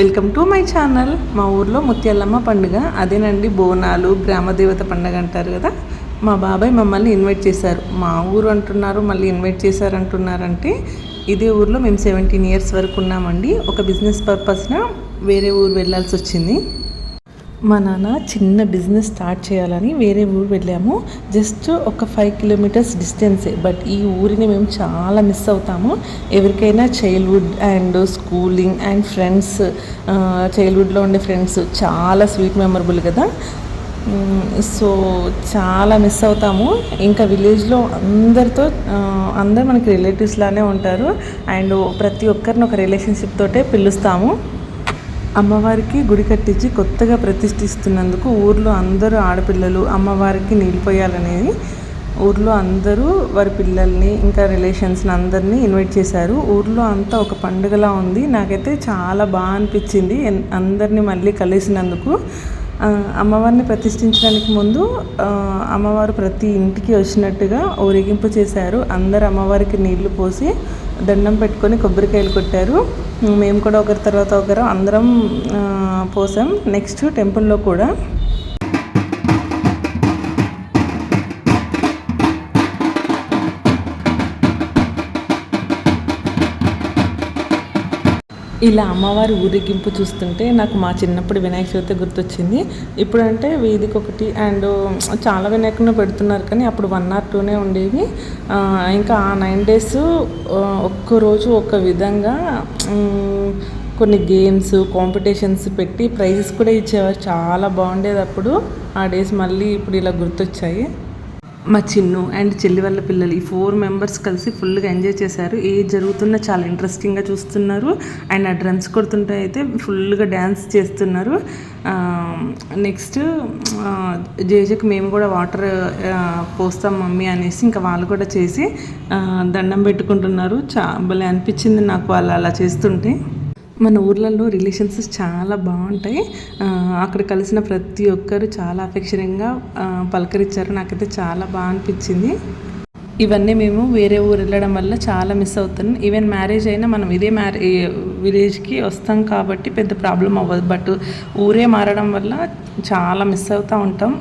Welcome to my channel మా ఊర్లో ముత్యాలమ్మ పండుగ. అదేనండి బోనాలు గ్రామదేవత పండుగ అంటారు కదా. మా బాబాయ్ మమ్మల్ని ఇన్వైట్ చేశారు. మా ఊరు అంటున్నారు మళ్ళీ ఇన్వైట్ చేశారు అంటున్నారంటే ఇదే ఊర్లో మేము సెవెంటీన్ ఇయర్స్ వరకు ఉన్నామండి. ఒక బిజినెస్ పర్పస్న వేరే ఊరు వెళ్ళాల్సి వచ్చింది. మా నాన్న చిన్న బిజినెస్ స్టార్ట్ చేయాలని వేరే ఊరు వెళ్ళాము. జస్ట్ ఒక ఫైవ్ కిలోమీటర్స్ డిస్టెన్సే. బట్ ఈ ఊరిని మేము చాలా మిస్ అవుతాము. ఎవరికైనా childhood and schooling and friends చైల్డ్హుడ్లో ఉండే ఫ్రెండ్స్ చాలా స్వీట్ మెమరబుల్ కదా. సో చాలా మిస్ అవుతాము. ఇంకా విలేజ్లో అందరితో అందరు మనకి రిలేటివ్స్ లానే ఉంటారు. అండ్ ప్రతి ఒక్కరిని ఒక రిలేషన్షిప్ తోటే పిలుస్తాము. అమ్మవారికి గుడి కట్టించి కొత్తగా ప్రతిష్ఠిస్తున్నందుకు ఊర్లో అందరూ ఆడపిల్లలు అమ్మవారికి నీళ్ళు పోయాలనేది ఊర్లో అందరూ వారి పిల్లల్ని ఇంకా రిలేషన్స్ని అందరినీ ఇన్వైట్ చేశారు. ఊర్లో అంతా ఒక పండుగలా ఉంది. నాకైతే చాలా బాగా అనిపించింది. అందరినీ మళ్ళీ కలిసినందుకు. అమ్మవారిని ప్రతిష్ఠించడానికి ముందు అమ్మవారు ప్రతి ఇంటికి వచ్చినట్టుగా ఊరేగింపు చేశారు. అందరు అమ్మవారికి నీళ్ళు పోసి దండం పెట్టుకొని కొబ్బరికాయలు కొట్టారు. మేము కూడా ఒకరి తర్వాత ఒకరు అందరం పోసాం. నెక్స్ట్ టెంపుల్లో కూడా ఇలా అమ్మవారి ఊరేగింపు చూస్తుంటే నాకు మా చిన్నప్పుడు వినాయక చవితి గుర్తొచ్చింది. ఇప్పుడంటే వీధికి ఒకటి అండ్ చాలా వినాయకుని పెడుతున్నారు కానీ అప్పుడు వన్ ఆర్ టూనే ఉండేవి. ఇంకా ఆ నైన్ డేస్ ఒక్కరోజు ఒక్క విధంగా కొన్ని గేమ్స్ కాంపిటీషన్స్ పెట్టి ప్రైజెస్ కూడా ఇచ్చేవారు. చాలా బాగుండేది అప్పుడు. ఆ డేస్ మళ్ళీ ఇప్పుడు ఇలా గుర్తొచ్చాయి. మా చిన్ను అండ్ చెల్లి వాళ్ళ పిల్లలు ఈ ఫోర్ మెంబర్స్ కలిసి ఫుల్గా ఎంజాయ్ చేశారు. ఏ జరుగుతున్నా చాలా ఇంట్రెస్టింగ్గా చూస్తున్నారు. అండ్ ఆ డ్రమ్స్ కొడుతుంటే అయితే ఫుల్గా డ్యాన్స్ చేస్తున్నారు. నెక్స్ట్ జేజకి మేము కూడా వాటర్ పోస్తాం మమ్మీ అనేసి ఇంకా వాళ్ళు కూడా చేసి దండం పెట్టుకుంటున్నారు. చా భలే అనిపించింది నాకు వాళ్ళు అలా చేస్తుంటే. మన ఊర్లలో రిలేషన్స్ చాలా బాగుంటాయి. అక్కడ కలిసిన ప్రతి ఒక్కరు చాలా అఫెక్షన్గా పలకరించారు. నాకైతే చాలా బాగా అనిపించింది. ఇవన్నీ మేము వేరే ఊరు వెళ్ళడం వల్ల చాలా మిస్ అవుతున్నాం. ఈవెన్ మ్యారేజ్ అయినా మనం ఇదే మ్యారే విలేజ్కి వస్తాం కాబట్టి పెద్ద ప్రాబ్లం అవ్వదు. బట్ ఊరే మారడం వల్ల చాలా మిస్ అవుతూ ఉంటాం.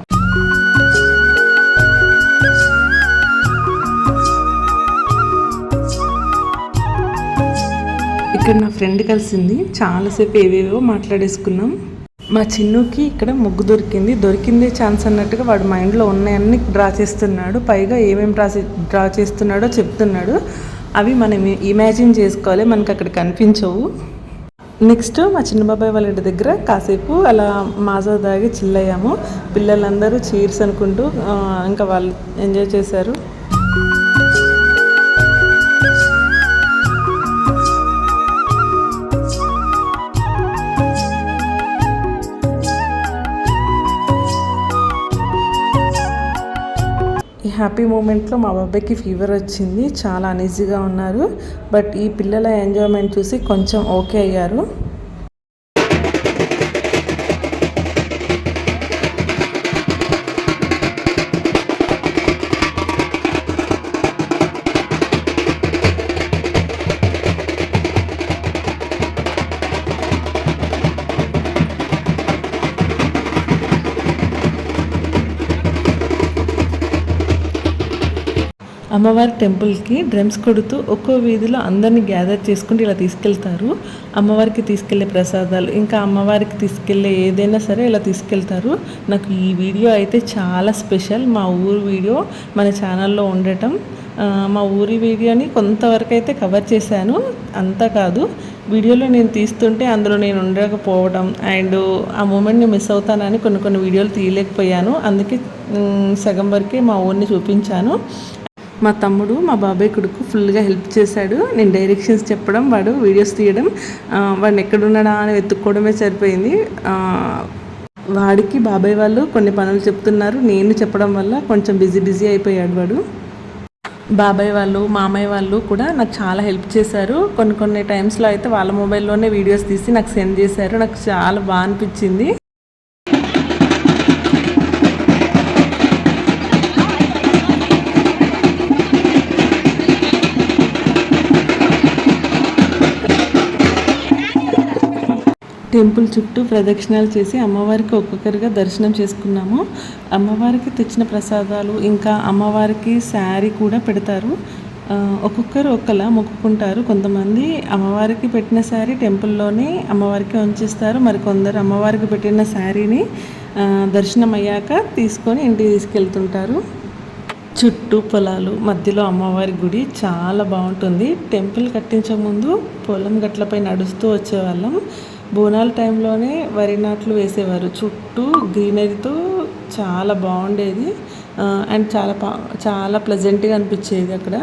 ఇక్కడ నా ఫ్రెండ్ కలిసింది. చాలాసేపు ఏవేవో మాట్లాడేసుకున్నాం. మా చిన్నుకి ఇక్కడ ముగ్గు దొరికింది. దొరికిందే ఛాన్స్ అన్నట్టుగా వాడు మైండ్లో ఉన్నాయన్నీ డ్రా చేస్తున్నాడు. పైగా ఏమేమి డ్రా డ్రా చేస్తున్నాడో చెప్తున్నాడు. అవి మనం ఇమాజిన్ చేసుకోవాలి. మనకు అక్కడ కనిపించవు. నెక్స్ట్ మా చిన్న బాబాయ్ వాళ్ళ ఇంటి దగ్గర కాసేపు అలా మాజా దాగి చిల్లయ్యాము. పిల్లలందరూ చీర్స్ అనుకుంటూ ఇంకా వాళ్ళు ఎంజాయ్ చేశారు. హ్యాపీ మూమెంట్లో మా బాబాయ్కి ఫీవర్ వచ్చింది చాలా అనీజీగా ఉన్నారు. బట్ ఈ పిల్లల ఎంజాయ్మెంట్ చూసి కొంచెం ఓకే అయ్యారు. అమ్మవారి టెంపుల్కి డ్రమ్స్ కొడుతూ ఒక్కో వీధిలో అందరినీ గ్యాదర్ చేసుకుంటూ ఇలా తీసుకెళ్తారు. అమ్మవారికి తీసుకెళ్ళే ప్రసాదాలు ఇంకా అమ్మవారికి తీసుకెళ్ళే ఏదైనా సరే ఇలా తీసుకెళ్తారు. నాకు ఈ వీడియో అయితే చాలా స్పెషల్. మా ఊరు వీడియో మన ఛానల్లో ఉండటం. మా ఊరి వీడియోని కొంతవరకు అయితే కవర్ చేశాను. అంతా కాదు వీడియోలో నేను తీస్తుంటే అందులో నేను ఉండకపోవడం అండ్ ఆ మూమెంట్ని మిస్ అవుతానని కొన్ని కొన్ని వీడియోలు తీయలేకపోయాను. అందుకే సగం వరకే మా ఊరిని చూపించాను. మా తమ్ముడు మా బాబాయ్ కొడుకు ఫుల్గా హెల్ప్ చేశాడు. నేను డైరెక్షన్స్ చెప్పడం వాడు వీడియోస్ తీయడం వాడిని ఎక్కడున్నాడా అని వెతుక్కోవడమే సరిపోయింది. వాడికి బాబాయ్ వాళ్ళు కొన్ని పనులు చెప్తున్నారు. నేను చెప్పడం వల్ల కొంచెం బిజీ బిజీ అయిపోయాడు వాడు. బాబాయ్ వాళ్ళు మామయ్య వాళ్ళు కూడా నాకు చాలా హెల్ప్ చేశారు. కొన్ని కొన్ని టైమ్స్లో అయితే వాళ్ళ మొబైల్లోనే వీడియోస్ తీసి నాకు సెండ్ చేశారు. నాకు చాలా బాగా అనిపించింది. టెంపుల్ చుట్టూ ప్రదక్షిణాలు చేసి అమ్మవారికి ఒక్కొక్కరిగా దర్శనం చేసుకున్నాము. అమ్మవారికి తెచ్చిన ప్రసాదాలు ఇంకా అమ్మవారికి శారీ కూడా పెడతారు. ఒక్కొక్కరు ఒక్కలా మొక్కుకుంటారు. కొంతమంది అమ్మవారికి పెట్టిన శారీ టెంపుల్లోనే అమ్మవారికి ఉంచిస్తారు. మరి కొందరు అమ్మవారికి పెట్టిన శారీని దర్శనం అయ్యాక తీసుకొని ఇంటికి తీసుకెళ్తుంటారు. చుట్టూ పొలాలు మధ్యలో అమ్మవారి గుడి చాలా బాగుంటుంది. టెంపుల్ కట్టించే ముందు పొలం గట్లపై నడుస్తూ వచ్చేవాళ్ళం. బోనాల టైంలోనే వరి నాట్లు వేసేవారు. చుట్టూ గ్రీనరీతో చాలా బాగుండేది. అండ్ చాలా చాలా ప్లెజెంట్గా అనిపించేది అక్కడ.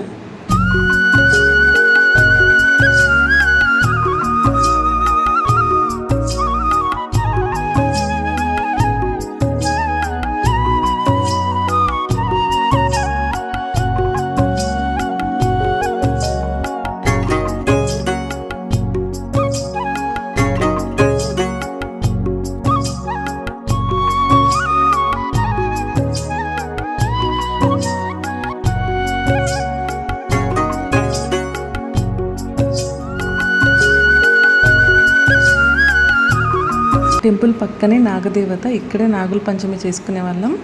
పక్కనే నాగదేవత ఇక్కడే నాగుల పంచమి చేసుకునే వాళ్ళం.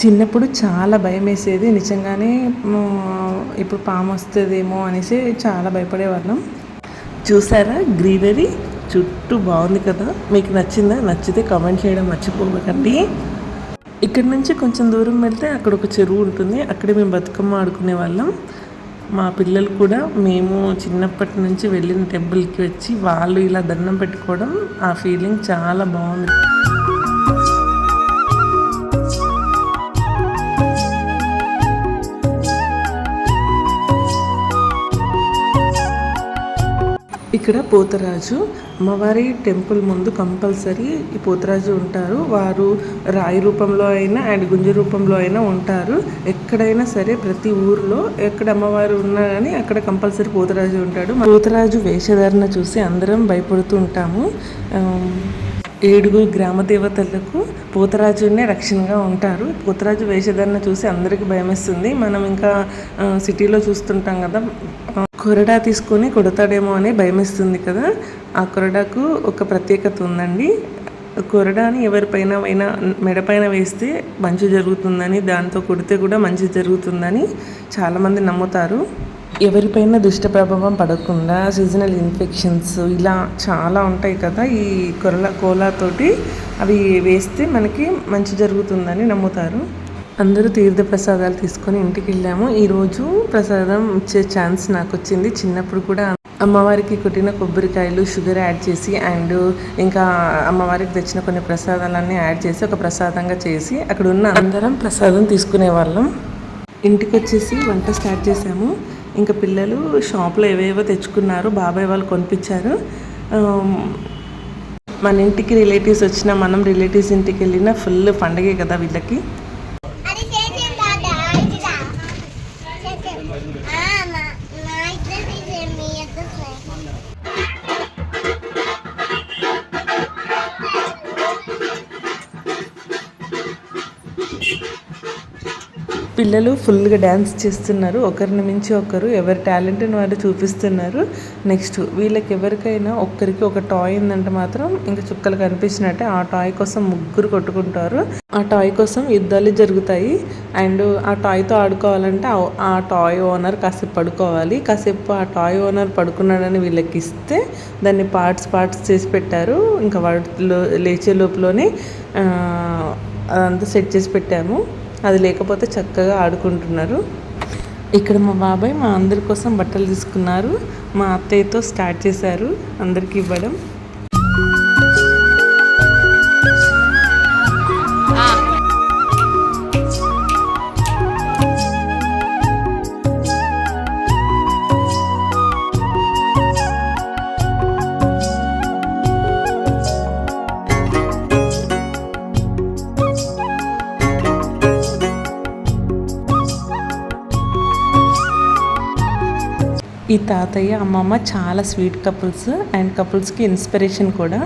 చిన్నప్పుడు చాలా భయం వేసేది. నిజంగానే ఇప్పుడు పాము వస్తుందేమో అనేసి చాలా భయపడేవాళ్ళం చూసారా గ్రీనరీ? చుట్టూ బాగుంది కదా. మీకు నచ్చిందా? నచ్చితే కామెంట్ చేయడం మర్చిపోకండి. ఇక్కడ నుంచి కొంచెం దూరం వెళ్తే అక్కడ ఒక చెరువు ఉంటుంది. అక్కడే మేము బతుకమ్మ ఆడుకునే వాళ్ళం. మా పిల్లలు కూడా మేము చిన్నప్పటి నుంచి వెళ్ళిన టెంపుల్కి వచ్చి వాళ్ళు ఇలా దండం పెట్టుకోవడం ఆ ఫీలింగ్ చాలా బాగుంది. ఇక్కడ పోతరాజు. అమ్మవారి టెంపుల్ ముందు కంపల్సరీ ఈ పోతరాజు ఉంటారు. వారు రాయి రూపంలో అయినా అండ్ గుంజ రూపంలో అయినా ఉంటారు. ఎక్కడైనా సరే ప్రతి ఊర్లో ఎక్కడ అమ్మవారు ఉన్నా కానీ అక్కడ కంపల్సరీ పోతరాజు ఉంటాడు. పోతరాజు వేషధారణ చూసి అందరం భయపడుతూ ఉంటాము. ఏడుగురు గ్రామ దేవతలకు పోతరాజునే రక్షణగా ఉంటారు. పోతరాజు వేషధారణ చూసి అందరికీ భయమేస్తుంది. మనం ఇంకా సిటీలో చూస్తుంటాం కదా. కొరడా తీసుకొని కొడతాడేమో అని భయమేస్తుంది కదా. ఆ కొరడాకు ఒక ప్రత్యేకత ఉందండి. కొరడాని ఎవరిపైన అయినా మెడపైన వేస్తే మంచి జరుగుతుందని దాంతో కొడితే కూడా మంచి జరుగుతుందని చాలామంది నమ్ముతారు. ఎవరిపైన దుష్ట ప్రభావం పడకుండా సీజనల్ ఇన్ఫెక్షన్స్ ఇలా చాలా ఉంటాయి కదా ఈ కొరల కోలాతోటి అవి వేస్తే మనకి మంచి జరుగుతుందని నమ్ముతారు. అందరూ తీర్థ ప్రసాదాలు తీసుకొని ఇంటికి వెళ్ళాము ఈరోజు ప్రసాదం ఇచ్చే ఛాన్స్ నాకు వచ్చింది చిన్నప్పుడు కూడా అమ్మవారికి కొట్టిన కొబ్బరికాయలు షుగర్ యాడ్ చేసి అండ్ ఇంకా అమ్మవారికి తెచ్చిన కొన్ని ప్రసాదాలన్నీ యాడ్ చేసి ఒక ప్రసాదంగా చేసి అక్కడ ఉన్న అందరం ప్రసాదం తీసుకునే వాళ్ళం. ఇంటికి వచ్చేసి వంట స్టార్ట్ చేసాము ఇంకా పిల్లలు షాప్లో ఏవేవో తెచ్చుకున్నారు. బాబాయ్ వాళ్ళు కొనిపించారు. మన ఇంటికి రిలేటివ్స్ వచ్చినా మనం రిలేటివ్స్ ఇంటికి వెళ్ళినా ఫుల్ పండగే కదా వీళ్ళకి. పిల్లలు ఫుల్గా డ్యాన్స్ చేస్తున్నారు. ఒకరిని మించి ఒకరు ఎవరి టాలెంట్ని వారు చూపిస్తున్నారు. నెక్స్ట్ వీళ్ళకి ఎవరికైనా ఒక్కరికి ఒక టాయ్ ఉందంటే మాత్రం ఇంకా చుక్కలు కనిపించినట్టే ఆ టాయ్ కోసం ముగ్గురు కొట్టుకుంటారు. ఆ టాయ్ కోసం యుద్ధాలు జరుగుతాయి. అండ్ ఆ టాయ్తో ఆడుకోవాలంటే ఆ- ఆ టాయ్ ఓనర్ కాసేపు పడుకోవాలి. కాసేపు ఆ టాయ్ ఓనర్ పడుకున్నాడని వీళ్ళకి ఇస్తే దాన్ని పార్ట్స్ పార్ట్స్ చేసి పెట్టారు. ఇంకా వాటిలో లేచే లోపలనే అదంతా సెట్ చేసి పెట్టాము. అది లేకపోతే చక్కగా ఆడుకుంటున్నారు. ఇక్కడ మా బాబాయ్ మా అందరి కోసం బట్టలు తీసుకున్నారు. మా అత్తయ్యతో స్టార్ట్ చేశారు అందరికి ఇవ్వడం. ఈ తాతయ్య అమ్మమ్మ చాలా స్వీట్ కపుల్స్ అండ్ కపుల్స్కి ఇన్స్పిరేషన్ కూడా.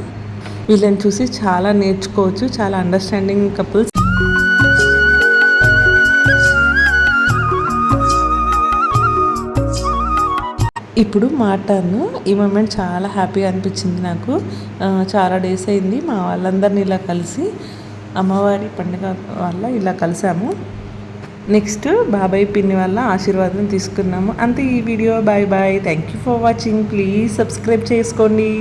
వీళ్ళని చూసి చాలా నేర్చుకోవచ్చు చాలా అండర్స్టాండింగ్ కపుల్స్. ఇప్పుడు మాట్లాడను ఈ మూమెంట్ చాలా హ్యాపీగా అనిపించింది నాకు. చాలా డేస్ అయింది మా వాళ్ళందరినీ ఇలా కలిసి అమ్మవారి పండుగ వల్ల ఇలా కలిసాము. నెక్స్ట్ బాబాయ్ పిన్ని వల్ల ఆశీర్వాదం తీసుకున్నాము. అంతే ఈ video. Bye bye thank you for watching please subscribe చేసుకోండి.